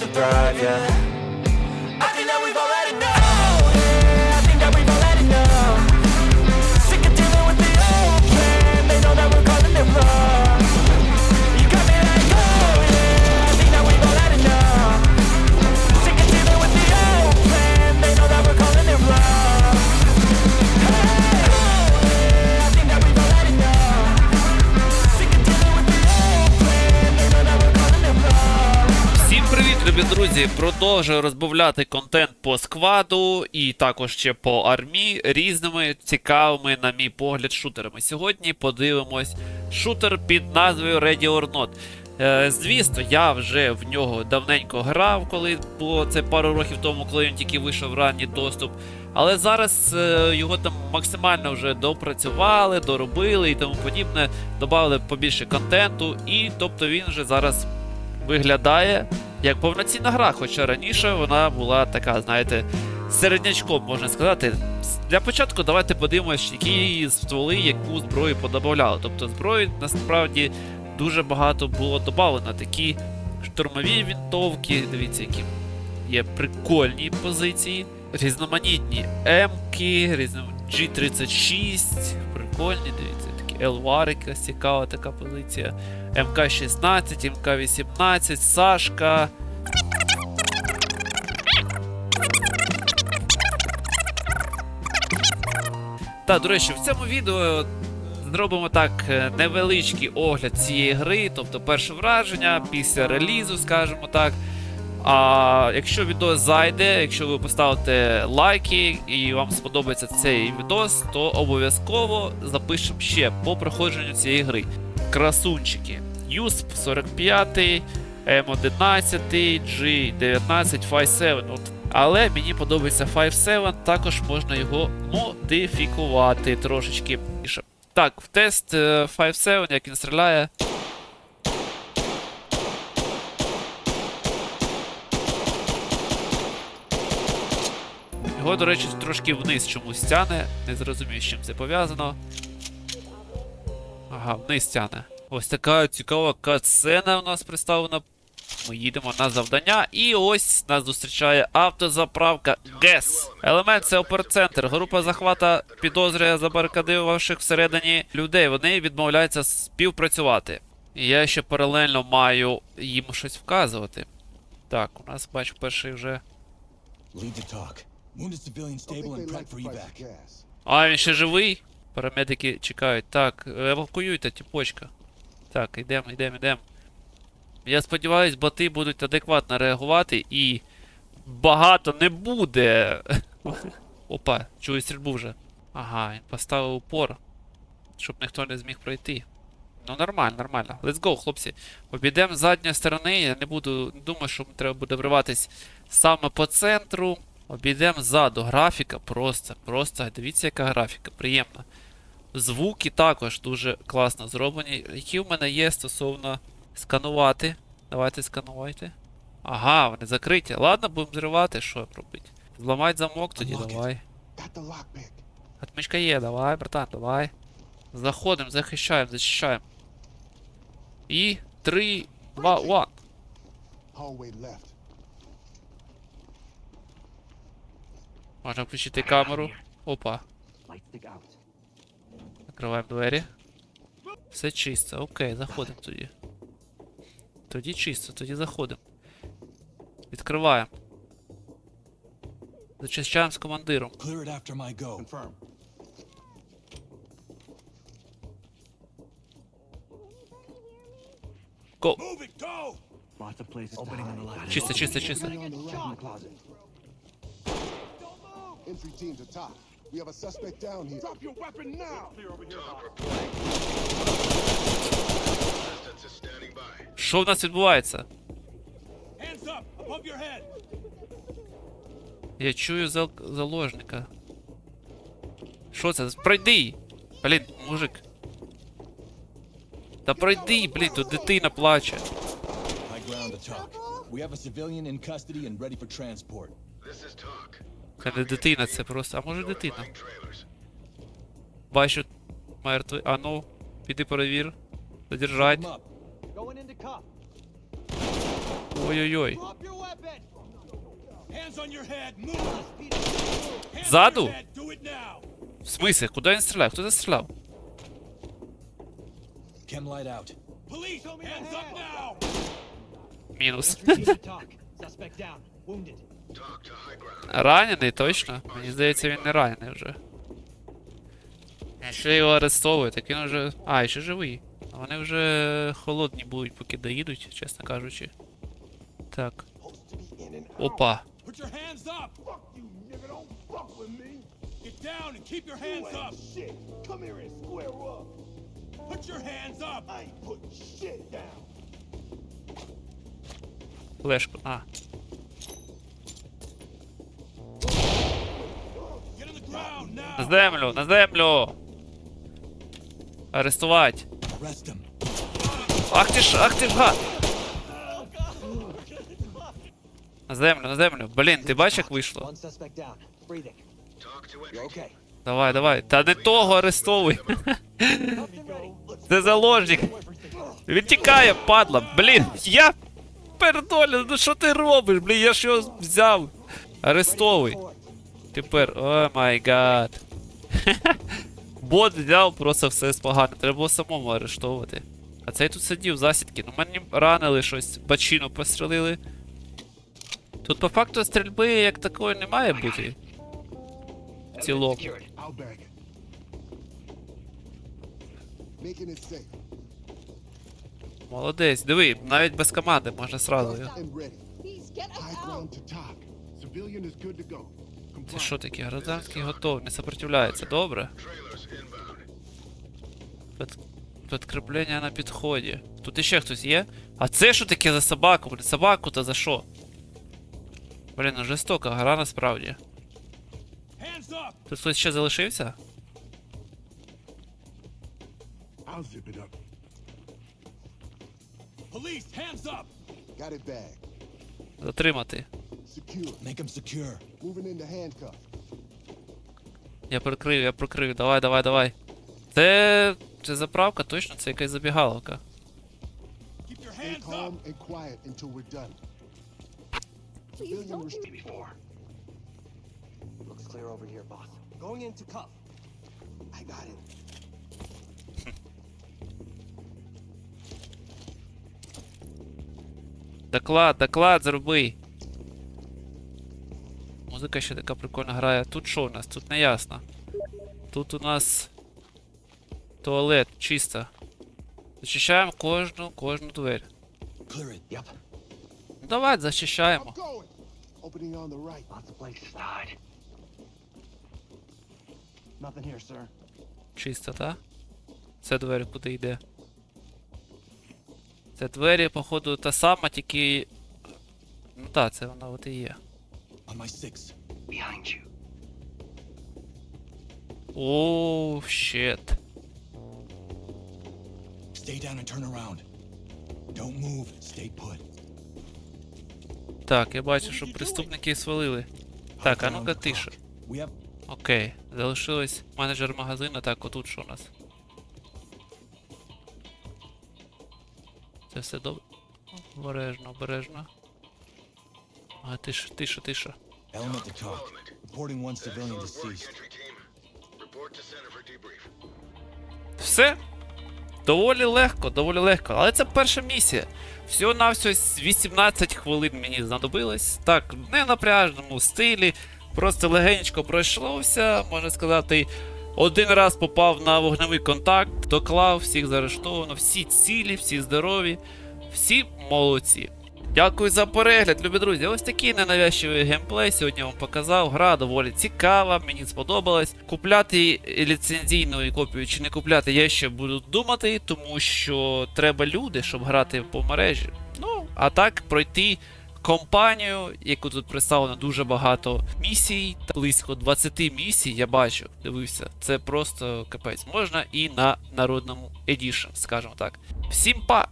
to thrive, yeah. Друзі! Продовжую розбавляти контент по скваду і також ще по армії різними цікавими, на мій погляд, шутерами. Сьогодні подивимось шутер під назвою Ready or Not. Е, звісно, я вже в нього давненько грав, коли було це пару років тому, коли він тільки вийшов в ранній доступ. Але зараз е, його там максимально вже допрацювали, доробили і тому подібне, додали побільше контенту, і тобто він вже зараз виглядає як повноцінна гра, хоча раніше вона була така, знаєте, середнячком, можна сказати. Для початку давайте подивимось, які стволи, яку зброю подобавляли. Тобто зброї насправді дуже багато було додано. Такі штурмові вінтовки, дивіться, які є прикольні позиції, різноманітні М-ки, різно... G36, прикольні, дивіться, такі Елвар, якась цікава така позиція. МК-16, МК-18, Сашка. Та, до речі, в цьому відео зробимо так е, невеличкий огляд цієї гри, тобто перше враження після релізу, скажімо так. А якщо відео зайде, якщо ви поставите лайки і вам сподобається цей відос, то обов'язково запишемо ще по проходженню цієї гри. Красунчики. USP 45, M11, G19, 57. От. Але мені подобається 5.7, також можна його модифікувати трошечки. більше. Так, в тест е, 5.7, як він стріляє. Його, до речі, трошки вниз чомусь тяне. Не зрозумію, з чим це пов'язано. Ага, вниз тяне. Ось така цікава катсцена у нас представлена. Ми їдемо на завдання, і ось нас зустрічає автозаправка ГЕС. Елемент це оперцентр. Група захвата підозрює забарикадивавших всередині людей. Вони відмовляються співпрацювати. І я ще паралельно маю їм щось вказувати. Так, у нас бачу перший вже. А, він ще живий. Парамедики чекають. Так, евакуюйте, тіпочка. Так, йдемо, йдемо, йдемо. Я сподіваюсь, боти будуть адекватно реагувати і багато не буде. Опа, чую стрільбу вже. Ага, він поставив упор, щоб ніхто не зміг пройти. Ну нормально, нормально. Let's go, хлопці. Обійдемо з задньої сторони. Я не буду. Не думаю, що треба буде вриватись саме по центру. Обійдемо ззаду. Графіка просто, просто. Дивіться, яка графіка, приємна. Звуки також дуже класно зроблені. Які в мене є стосовно сканувати. Давайте скануйте. Ага, вони закриті. Ладно, будемо зривати, що робити. Зламать замок тоді, давай. Отмичка є, давай, братан, давай. Заходимо, захищаємо, зачищаємо. І 3, 2, 1. Можна включити камеру. Опа. Закриваємо двері. Все чисто, окей, заходимо тоді. Тоді чисто, тоді заходимо. Відкриваємо. Зачищаємо з командиром. Clear it after my go. Чисто, чисто, чисто. On the right in the closet. Entry team to top. We have a suspect down here. Drop your weapon now. Clear over here. Що в нас відбувається? Hands up, above your head! Я чую зал... заложника. Що це? Пройди! Блін, мужик. Та пройди, блін, тут дитина плаче. High ground to talk. We have a civilian in custody and ready for transport. Це не дитина, це просто. А може дитина? Бачу мертвий. А ну, піди перевір. Задержать. Ой-ой-ой. Ззаду? В смислі, куди він стріляв? Хто застріляв? Мінус. Ранений, точно? Мені здається, він не ранений вже. Якщо його арестовують, так він вже. А, ще живий. А Вони вже холодні будуть, поки доїдуть, чесно кажучи. Так. Опа. Put your На землю, на землю! Арестувати. Ах ти ж, ах ти ж гад! На землю, на землю. Блін, ти бачиш, як вийшло? Давай, давай. Та не того арестовуй. Це заложник. Він тікає, падла. Блін, я пердолю, ну що ти робиш? Блін, я ж його взяв. Арестовуй. Тепер, о май гад. Бот взяв просто все спогано. Треба було самому арештовувати. А цей тут сидів засідки. Ну мені ранили щось, бачину пострілили. Тут по факту стрільби як такої не має бути. В цілому. Молодець, диви, навіть без команди можна сразу. Це що таке? Гражданський готовий, не сопротивляється, добре? Під... Підкріплення на підході. Тут іще хтось є? А це що таке за собаку? Блін, собаку то за що? Блін, ну жорстока гра насправді. Тут хтось ще залишився? Затримати. Secure. Make him secure. Moving into handcuff. Я прикрив, я прикрив. Давай, давай, давай. Це. Це заправка, точно, це якась забігаловка. Keep your Stay hands calm and quiet until we're done. Please don't do Before. Looks clear over here, boss. Going into cuff. I got it. Доклад, доклад зроби. Музика ще така прикольна грає. Тут що у нас? Тут не ясно. Тут у нас туалет, чисто. Зачищаємо кожну, кожну двері. Yep. Ну давай, зачищаємо. right. Чисто, так? Це двері куди йде. Це двері, походу, та сама, тільки. Ну так, це вона от і є. On my six. Behind you. Оу, щет. Stay down and turn around. Don't move. Stay put. Так, я бачу, що преступники свалили. Так, а ну-ка тише. Окей, залишилось менеджер магазину. Так, отут що у нас. Це все добре. Обережно, обережно. А, тише, тише, тише. element to talk. Reporting one civilian deceased. Все. Доволі легко, доволі легко. Але це перша місія. Всього на всього 18 хвилин мені знадобилось. Так, в ненапряжному стилі. Просто легенько пройшлося, можна сказати. Один раз попав на вогневий контакт, доклав, всіх заарештовано, всі цілі, всі здорові, всі молодці. Дякую за перегляд, любі друзі. Ось такий ненавязчивий геймплей сьогодні вам показав. Гра доволі цікава, мені сподобалась. Купляти ліцензійну копію чи не купляти, я ще буду думати, тому що треба люди, щоб грати по мережі. Ну, а так пройти компанію, яку тут представлено дуже багато місій, та близько 20 місій, я бачу, дивився. Це просто капець. Можна і на народному Edition, скажімо так. Всім па!